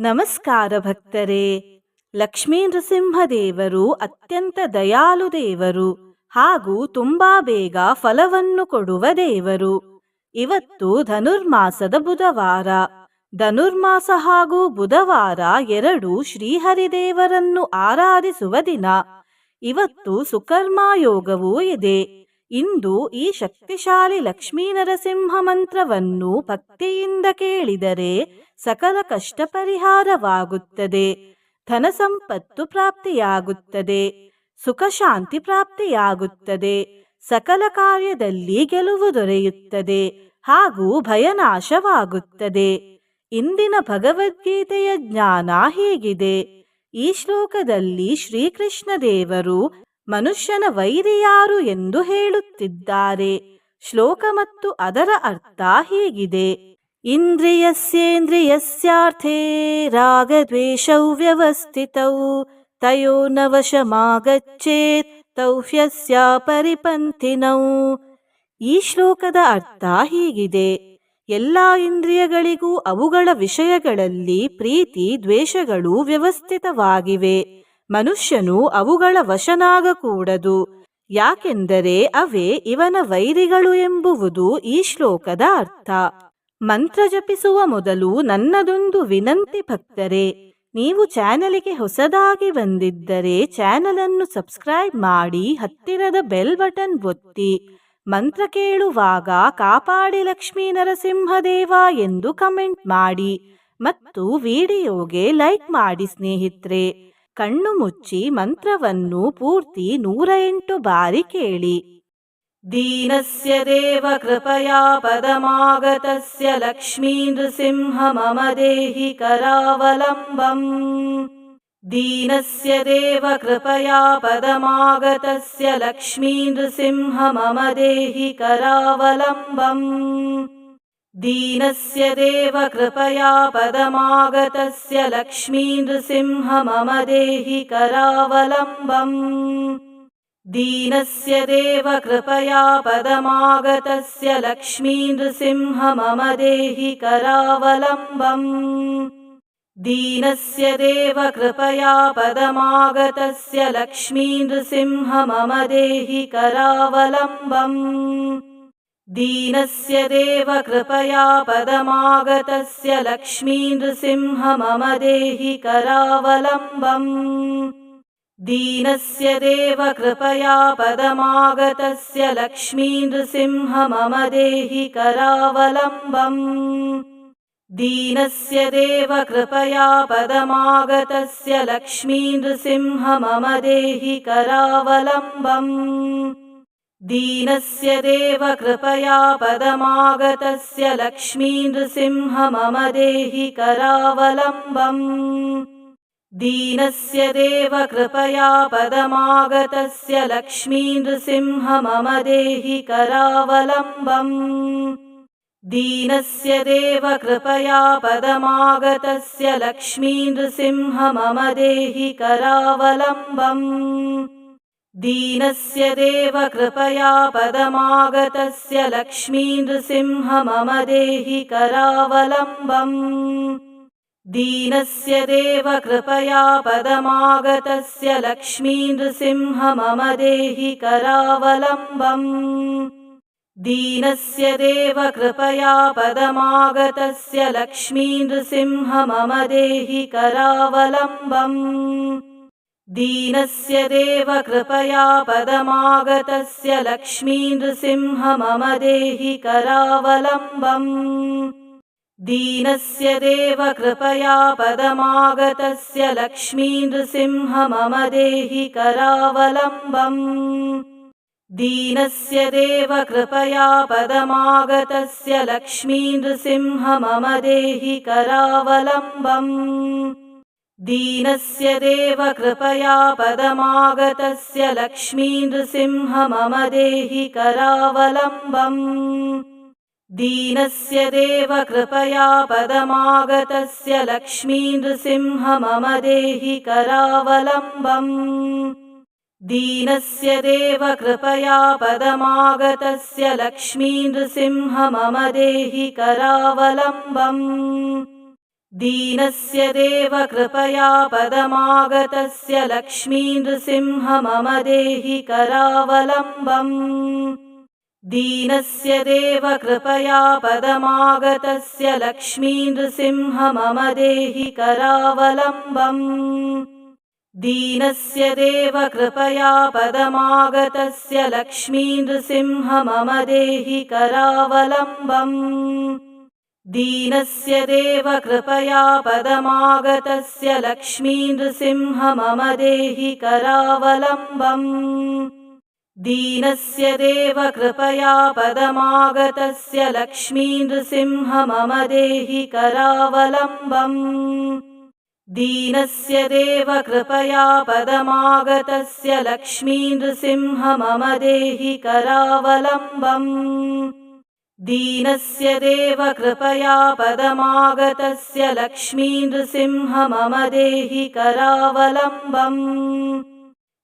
ನಮಸ್ಕಾರ ಭಕ್ತರೇ. ಲಕ್ಷ್ಮೀ ನೃಸಿಂಹದೇವರು ಅತ್ಯಂತ ದಯಾಳು ದೇವರು ಹಾಗೂ ತುಂಬಾ ಬೇಗ ಫಲವನ್ನು ಕೊಡುವ ದೇವರು. ಇವತ್ತು ಧನುರ್ಮಾಸದ ಬುಧವಾರ. ಧನುರ್ಮಾಸ ಹಾಗೂ ಬುಧವಾರ ಎರಡು ಶ್ರೀಹರಿದೇವರನ್ನು ಆರಾಧಿಸುವ ದಿನ. ಇವತ್ತು ಸುಕರ್ಮ ಯೋಗವೂ ಇದೆ. ಇಂದು ಈ ಶಕ್ತಿಶಾಲಿ ಲಕ್ಷ್ಮೀ ನರಸಿಂಹ ಮಂತ್ರವನ್ನು ಭಕ್ತಿಯಿಂದ ಕೇಳಿದರೆ ಸಕಲ ಕಷ್ಟ ಪರಿಹಾರವಾಗುತ್ತದೆ ಧನ ಸಂಪತ್ತು ಪ್ರಾಪ್ತಿಯಾಗುತ್ತದೆ. ಸುಖ ಶಾಂತಿ ಪ್ರಾಪ್ತಿಯಾಗುತ್ತದೆ. ಸಕಲ ಕಾರ್ಯದಲ್ಲಿ ಗೆಲುವು ದೊರೆಯುತ್ತದೆ. ಹಾಗೂ ಭಯನಾಶವಾಗುತ್ತದೆ ಇಂದಿನ ಭಗವದ್ಗೀತೆಯ ಜ್ಞಾನ ಹೇಗಿದೆ. ಈ ಶ್ಲೋಕದಲ್ಲಿ ಶ್ರೀಕೃಷ್ಣ ದೇವರು ಮನುಷ್ಯನ ವೈರಿಯಾರು ಎಂದು ಹೇಳುತ್ತಿದ್ದಾರೆ. ಶ್ಲೋಕ ಮತ್ತು ಅದರ ಅರ್ಥ ಹೀಗಿದೆ. ಇಂದ್ರಿಯಸ್ಯೇಂದ್ರಿಯಸ್ಯಾರ್ಥೇ ರಾಗದ್ವೇಷೌ ವ್ಯವಸ್ಥಿತೌ, ತಯೋ ನವಶಮಾಗಚ್ಚೇತ್ ವಶಮಾಗಚ್ಚೇತ್ ತೌ ಪರಿಪಂಥಿನೌ. ಈ ಶ್ಲೋಕದ ಅರ್ಥ ಹೀಗಿದೆ. ಎಲ್ಲ ಇಂದ್ರಿಯಗಳಿಗೂ ಅವುಗಳ ವಿಷಯಗಳಲ್ಲಿ ಪ್ರೀತಿ ದ್ವೇಷಗಳು ವ್ಯವಸ್ಥಿತವಾಗಿವೆ. ಮನುಷ್ಯನು ಅವುಗಳ ವಶನಾಗಕೂಡದು. ಯಾಕೆಂದರೆ ಅವೇ ಇವನ ವೈರಿಗಳು ಎಂಬುವುದು ಈ ಶ್ಲೋಕದ ಅರ್ಥ. ಮಂತ್ರ ಜಪಿಸುವ ಮೊದಲು ನನ್ನದೊಂದು ವಿನಂತಿ ಭಕ್ತರೆ, ನೀವು ಚಾನಲಿಗೆ ಹೊಸದಾಗಿ ಬಂದಿದ್ದರೆ ಚಾನಲ್ ಅನ್ನು ಸಬ್ಸ್ಕ್ರೈಬ್ ಮಾಡಿ ಹತ್ತಿರದ ಬೆಲ್ ಬಟನ್ ಒತ್ತಿ, ಮಂತ್ರ ಕೇಳುವಾಗ ಕಾಪಾಡಿ ಲಕ್ಷ್ಮೀ ನರಸಿಂಹದೇವ ಎಂದು ಕಮೆಂಟ್ ಮಾಡಿ ಮತ್ತು ವಿಡಿಯೋಗೆ ಲೈಕ್ ಮಾಡಿ ಸ್ನೇಹಿತರೆ. ಕಣ್ಣು ಮುಚ್ಚಿ ಮಂತ್ರವನ್ನು ಪೂರ್ತಿ ನೂರ ಎಂಟು ಬಾರಿ ಕೇಳಿ ದೀನಸ್ಯ ದೇವ ಕೃಪಯಾ ಪದಮಾಗತಸ್ಯ ಲಕ್ಷ್ಮೀ ನೃಸಿಂಹ ಮಮ ದೇಹಿ ಕರಾವಲಂಬಂ ದೀನಸ್ಯ ದೇವ ಕೃಪಯಾ ಪದಮಾಗತಸ್ಯ ಲಕ್ಷ್ಮೀ ನೃಸಿಂಹ ಮಮ ದೇಹಿ ಕರಾವಲಂಬಂ दीनस्य देव कृपया पदमागतस्य लक्ष्मी नृसिंह मम देहि करावलम्बम्। दीनस्य देव कृपया पदमागतस्य लक्ष्मी नृसिंह मम देहि करावलम्बम्। दीनस्य देव कृपया पदमागतस्य लक्ष्मी नृसिंह मम देहि करावलम्बम् दीनस्य देव कृपया पदमागतस्य लक्ष्मी नृसिंह मम देहि करावलम्बम्। दीनस्य देव कृपया पदमागतस्य लक्ष्मी नृसिंह मम देहि करावलम्बम्। दीनस्य देव कृपया पदमागतस्य लक्ष्मी नृसिंह मम देहि करावलम्बम् दीनस्य देव कृपया पदमागतस्य लक्ष्मी नृसिंह मम देहि करावलम्बम्। दीनस्य देव कृपया पदमागतस्य लक्ष्मी नृसिंह मम देहि करावलम्बम्। दीनस्य देव कृपया पदमागतस्य लक्ष्मी नृसिंह मम देहि करावलम्बम् दीनस्य देव कृपया पदमागतस्य लक्ष्मी नृसिंह मम देहि करावलम्बम्। दीनस्य देव कृपया पदमागतस्य लक्ष्मी नृसिंह मम देहि करावलम्बम्। दीनस्य देव कृपया पदमागतस्य लक्ष्मी नृसिंह मम देहि करावलम्बम् दीनस्य देव कृपया पदमागतस्य लक्ष्मी नृसिंह मम देहि करावलम्बम्। दीनस्य देव कृपया पदमागतस्य लक्ष्मी नृसिंह मम देहि करावलम्बम्। दीनस्य देव कृपया पदमागतस्य लक्ष्मी नृसिंह मम देहि करावलम्बम् दीनस्य देव कृपया पदमागतस्य लक्ष्मी नृसिंह मम देहि करावलम्बम्। दीनस्य देव कृपया पदमागतस्य लक्ष्मी नृसिंह मम देहि करावलम्बम्। दीनस्य देव कृपया पदमागतस्य लक्ष्मी नृसिंह मम देहि करावलम्बम् दीनस्य देव कृपया पदमागतस्य लक्ष्मी नृसिंह मम देहि करावलम्बम्। दीनस्य देव कृपया पदमागतस्य लक्ष्मी नृसिंह मम देहि करावलम्बम्। दीनस्य देव कृपया पदमागतस्य लक्ष्मी नृसिंह मम देहि करावलम्बम् दीनस्य देव कृपया पदमागतस्य लक्ष्मी नृसिंह मम देहि करावलम्बम्। दीनस्य देव कृपया पदमागतस्य लक्ष्मी नृसिंह मम देहि करावलम्बम्। दीनस्य देव कृपया पदमागतस्य लक्ष्मी नृसिंह मम देहि करावलम्बम् दीनस्य देव कृपया पदमागतस्य लक्ष्मी नृसिंह मम देहि करावलम्बम्।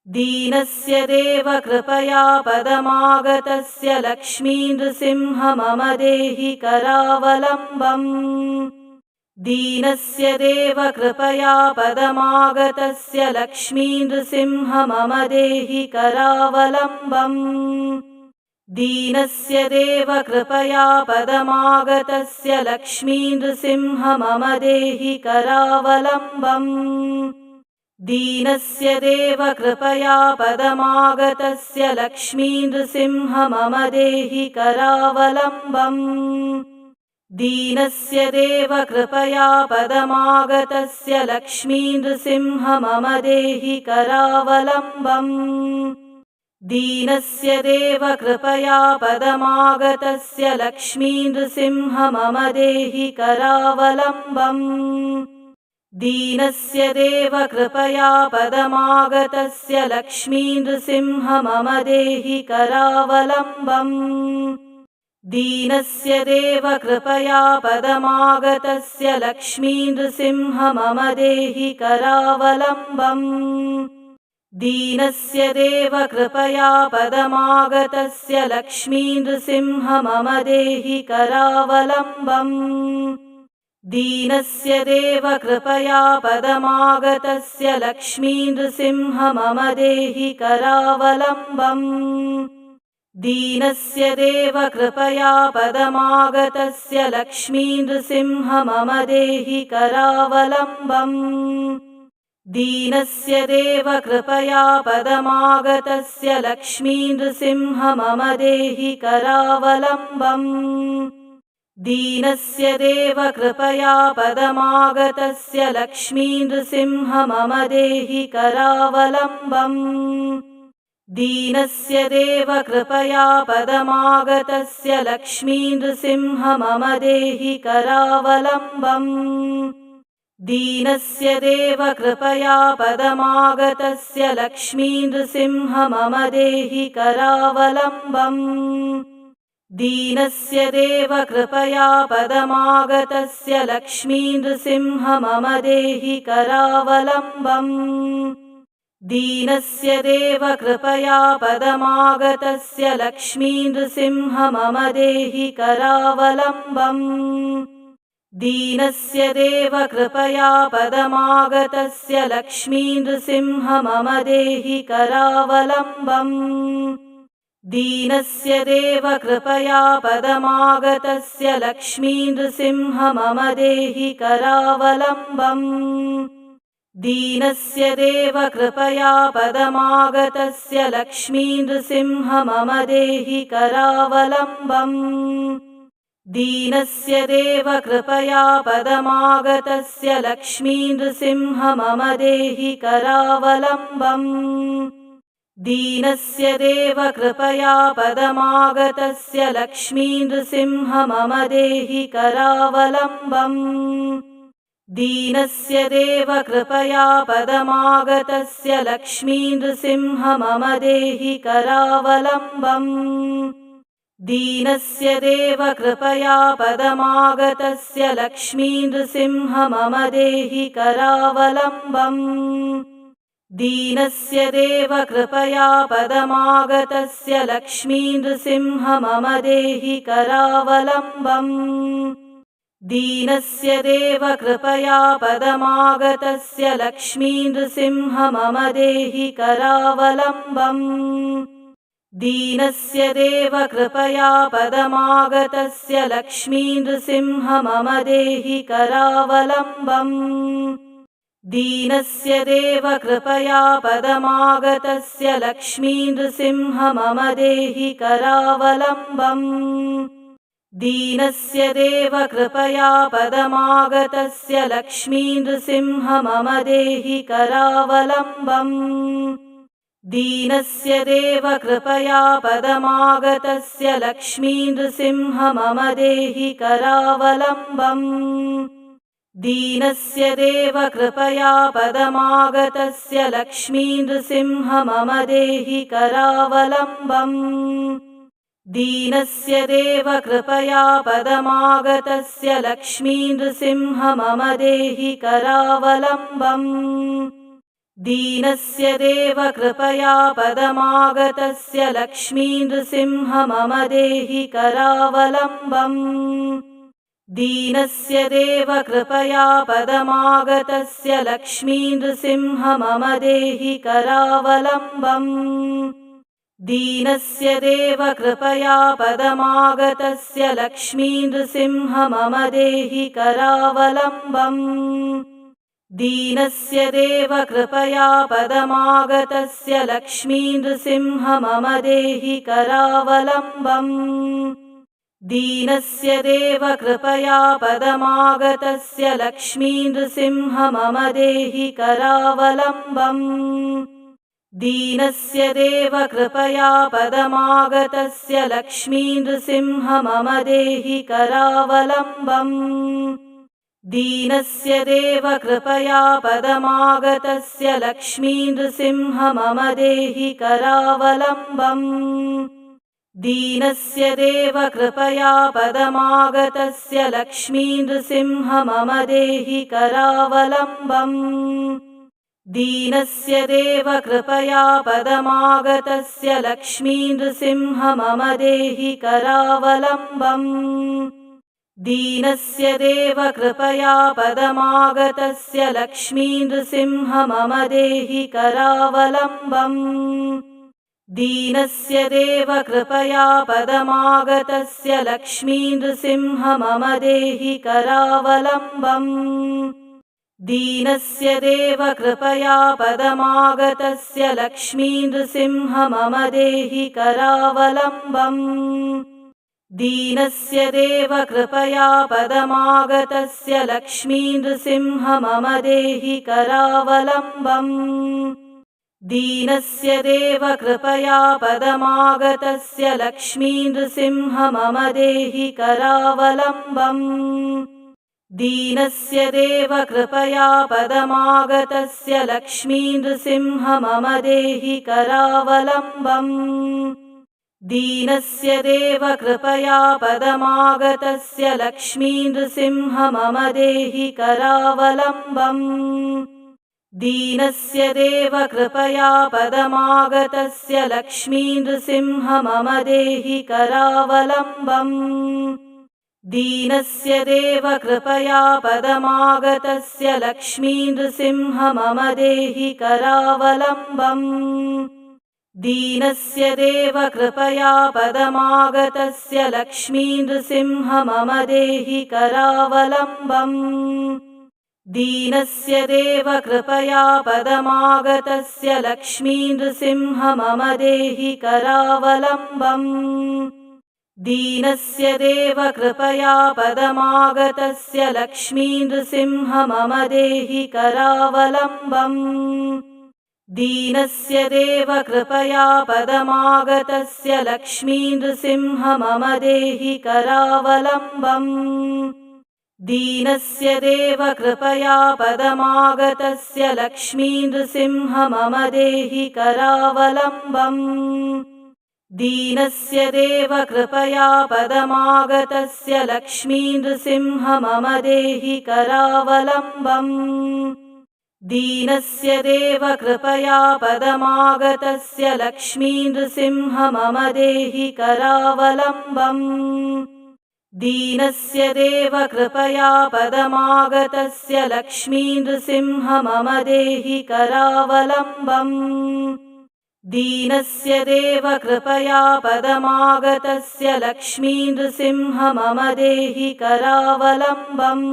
दीनस्य देव कृपया पदमागतस्य लक्ष्मी नृसिंह मम देहि करावलम्बम्। दीनस्य देव कृपया पदमागतस्य लक्ष्मी नृसिंह मम देहि करावलम्बम् दीनस्य देव कृपया पदमागतस्य लक्ष्मी नृसिंह मम देहि करावलम्बम्। दीनस्य देव कृपया पदमागतस्य लक्ष्मी नृसिंह मम देहि करावलम्बम्। दीनस्य देव कृपया पदमागतस्य लक्ष्मी नृसिंह मम देहि करावलम्बम् दीनस्य देव कृपया पदमागतस्य लक्ष्मी नृसिंह मम देहि करावलम्बम्। दीनस्य देव कृपया पदमागतस्य लक्ष्मी नृसिंह मम देहि करावलम्बम्। दीनस्य देव कृपया पदमागतस्य लक्ष्मी नृसिंह मम देहि करावलम्बम् दीनस्य देव कृपया पदमागतस्य लक्ष्मी नृसिंह मम देहि करावलम्बम्। दीनस्य देव कृपया पदमागतस्य लक्ष्मी नृसिंह मम देहि करावलम्बम्। दीनस्य देव कृपया पदमागतस्य लक्ष्मी नृसिंह मम देहि करावलम्बम् दीनस्य देव कृपया पदमागतस्य लक्ष्मी नृसिंह मम देहि करावलम्बम्। दीनस्य देव कृपया पदमागतस्य लक्ष्मी नृसिंह मम देहि करावलम्बम्। दीनस्य देव कृपया पदमागतस्य लक्ष्मी नृसिंह मम देहि करावलम्बम् दीनस्य देव कृपया पदमागतस्य लक्ष्मी नृसिंह मम देहि करावलम्बम्। दीनस्य देव कृपया पदमागतस्य लक्ष्मी नृसिंह मम देहि करावलम्बम्। दीनस्य देव कृपया पदमागतस्य लक्ष्मी नृसिंह मम देहि करावलम्बम् दीनस्य देव कृपया पदमागतस्य लक्ष्मी नृसिंह मम देहि करावलम्बम्। दीनस्य देव कृपया पदमागतस्य लक्ष्मी नृसिंह मम देहि करावलम्बम्। दीनस्य देव कृपया पदमागतस्य लक्ष्मी नृसिंह मम देहि करावलम्बम् दीनस्य देव कृपया पदमागतस्य लक्ष्मी नृसिंह मम देहि करावलम्बम्। दीनस्य देव कृपया पदमागतस्य लक्ष्मी नृसिंह मम देहि करावलम्बम्। दीनस्य देव कृपया पदमागतस्य लक्ष्मी नृसिंह मम देहि करावलम्बम् दीनस्य देव कृपया पदमागतस्य लक्ष्मी नृसिंह मम देहि करावलम्बम्। दीनस्य देव कृपया पदमागतस्य लक्ष्मी नृसिंह मम देहि करावलम्बम्। दीनस्य देव कृपया पदमागतस्य लक्ष्मी नृसिंह मम देहि करावलम्बम् दीनस्य देव कृपया पदमागतस्य लक्ष्मी नृसिंह मम देहि करावलम्बम्। दीनस्य देव कृपया पदमागतस्य लक्ष्मी नृसिंह मम देहि करावलम्बम्। दीनस्य देव कृपया पदमागतस्य लक्ष्मी नृसिंह मम देहि करावलम्बम् दीनस्य देव कृपया पदमागतस्य लक्ष्मी नृसिंह मम देहि करावलम्बम्। दीनस्य देव कृपया पदमागतस्य लक्ष्मी नृसिंह मम देहि करावलम्बम्। दीनस्य देव कृपया पदमागतस्य लक्ष्मी नृसिंह मम देहि करावलम्बम् दीनस्य देव कृपया पदमागतस्य लक्ष्मी नृसिंह मम देहि करावलम्बम्। दीनस्य देव कृपया पदमागतस्य लक्ष्मी नृसिंह मम देहि करावलम्बम्। दीनस्य देव कृपया पदमागतस्य लक्ष्मी नृसिंह मम देहि करावलम्बम् दीनस्य देव कृपया पदमागतस्य लक्ष्मी नृसिंह मम देहि करावलम्बम्। दीनस्य देव कृपया पदमागतस्य लक्ष्मी नृसिंह मम देहि करावलम्बम्। दीनस्य देव कृपया पदमागतस्य लक्ष्मी नृसिंह मम देहि करावलम्बम् दीनस्य देव कृपया पदमागतस्य लक्ष्मी नृसिंह मम देहि करावलम्बम्। दीनस्य देव कृपया पदमागतस्य लक्ष्मी नृसिंह मम देहि करावलम्बम्। दीनस्य देव कृपया पदमागतस्य लक्ष्मी नृसिंह मम देहि करावलम्बम् दीनस्य देव कृपया पदमागतस्य लक्ष्मी नृसिंह मम देहि करावलम्बम्। दीनस्य देव कृपया पदमागतस्य लक्ष्मी नृसिंह मम देहि करावलम्बम्। दीनस्य देव कृपया पदमागतस्य लक्ष्मी नृसिंह मम देहि करावलम्बम् दीनस्य देव कृपया पदमागतस्य लक्ष्मी नृसिंह मम देहि करावलम्बम्। दीनस्य देव कृपया पदमागतस्य लक्ष्मी नृसिंह मम देहि करावलम्बम्। दीनस्य देव कृपया पदमागतस्य लक्ष्मी नृसिंह मम देहि करावलम्बम् दीनस्य देव कृपया पदमागतस्य लक्ष्मी नृसिंह मम देहि करावलम्बम्। दीनस्य देव कृपया पदमागतस्य लक्ष्मी नृसिंह मम देहि करावलम्बम्। दीनस्य देव कृपया पदमागतस्य लक्ष्मी नृसिंह मम देहि करावलम्बम् दीनस्य देव कृपया पदमागतस्य लक्ष्मी नृसिंह मम देहि करावलम्बम्। दीनस्य देव कृपया पदमागतस्य लक्ष्मी नृसिंह मम देहि करावलम्बम्। दीनस्य देव कृपया पदमागतस्य लक्ष्मी नृसिंह मम देहि करावलम्बम् दीनस्य देव कृपया पदमागतस्य लक्ष्मी नृसिंह मम देहि करावलम्बम्। दीनस्य देव कृपया पदमागतस्य लक्ष्मी नृसिंह मम देहि करावलम्बम्। दीनस्य देव कृपया पदमागतस्य लक्ष्मी नृसिंह मम देहि करावलम्बम् दीनस्य देव कृपया पदमागतस्य लक्ष्मी नृसिंह मम देहि करावलम्बम्। दीनस्य देव कृपया पदमागतस्य लक्ष्मी नृसिंह मम देहि करावलम्बम्। दीनस्य देव कृपया पदमागतस्य लक्ष्मी नृसिंह मम देहि करावलम्बम्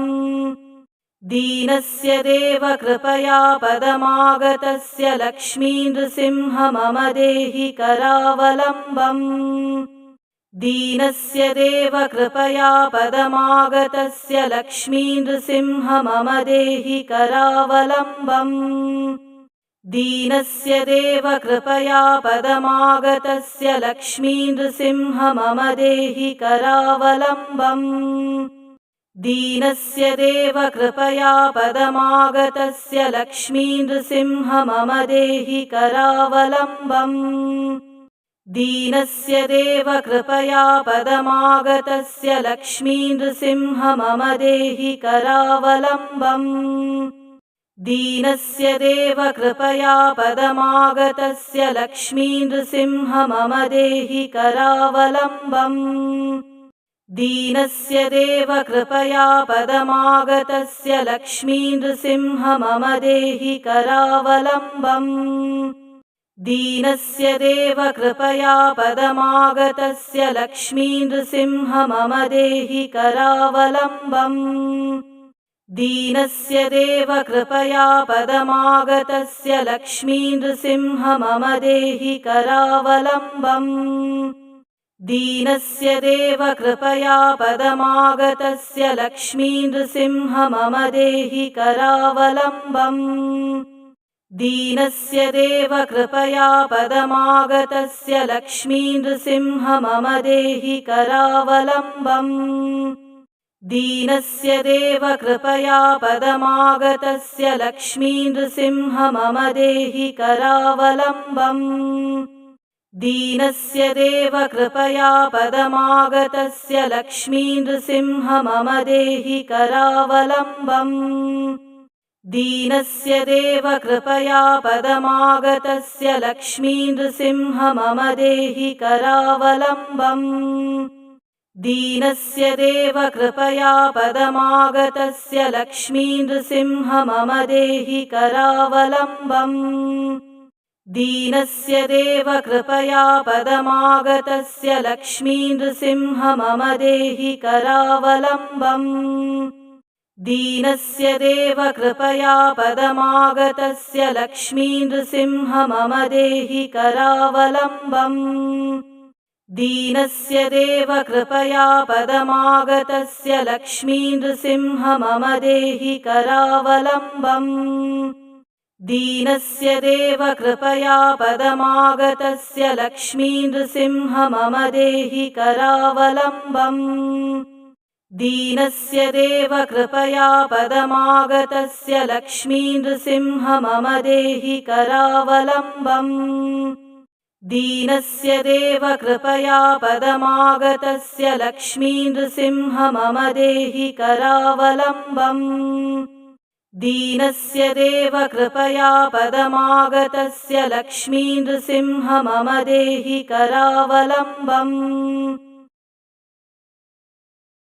दीनस्य देव कृपया पदमागतस्य लक्ष्मी नृसिंह मम देहि करावलम्बम्। दीनस्य देव कृपया पदमागतस्य लक्ष्मी नृसिंह मम देहि करावलम्बम्। दीनस्य देव कृपया पदमागतस्य लक्ष्मी नृसिंह मम देहि करावलम्बम् दीनस्य देव कृपया पदमागतस्य लक्ष्मी नृसिंह मम देहि करावलम्बम्। दीनस्य देव कृपया पदमागतस्य लक्ष्मी नृसिंह मम देहि करावलम्बम्। दीनस्य देव कृपया पदमागतस्य लक्ष्मी नृसिंह मम देहि करावलम्बम् दीनस्य देव कृपया पदमागतस्य लक्ष्मी नृसिंह मम देहि करावलम्बम्। दीनस्य देव कृपया पदमागतस्य लक्ष्मी नृसिंह मम देहि करावलम्बम्। दीनस्य देव कृपया पदमागतस्य लक्ष्मी नृसिंह मम देहि करावलम्बम् दीनस्य देव कृपया पदमागतस्य लक्ष्मी नृसिंह मम देहि करावलम्बम्। दीनस्य देव कृपया पदमागतस्य लक्ष्मी नृसिंह मम देहि करावलम्बम्। दीनस्य देव कृपया पदमागतस्य लक्ष्मी नृसिंह मम देहि करावलम्बम् दीनस्य देव कृपया पदमागतस्य लक्ष्मी नृसिंह मम देहि करावलम्बम्। दीनस्य देव कृपया पदमागतस्य लक्ष्मी नृसिंह मम देहि करावलम्बम्। दीनस्य देव कृपया पदमागतस्य लक्ष्मी नृसिंह मम देहि करावलम्बम् दीनस्य देव कृपया पदमागतस्य लक्ष्मी नृसिंह मम देहि करावलम्बम्। दीनस्य देव कृपया पदमागतस्य लक्ष्मी नृसिंह मम देहि करावलम्बम्। दीनस्य देव कृपया पदमागतस्य लक्ष्मी नृसिंह मम देहि करावलम्बम् दीनस्य देव कृपया पदमागतस्य लक्ष्मी नृसिंह मम देहि करावलम्बम्। दीनस्य देव कृपया पदमागतस्य लक्ष्मी नृसिंह मम देहि करावलम्बम्। दीनस्य देव कृपया पदमागतस्य लक्ष्मी नृसिंह मम देहि करावलम्बम् दीनस्य देव कृपया पदमागतस्य लक्ष्मी नृसिंह मम देहि करावलम्बम्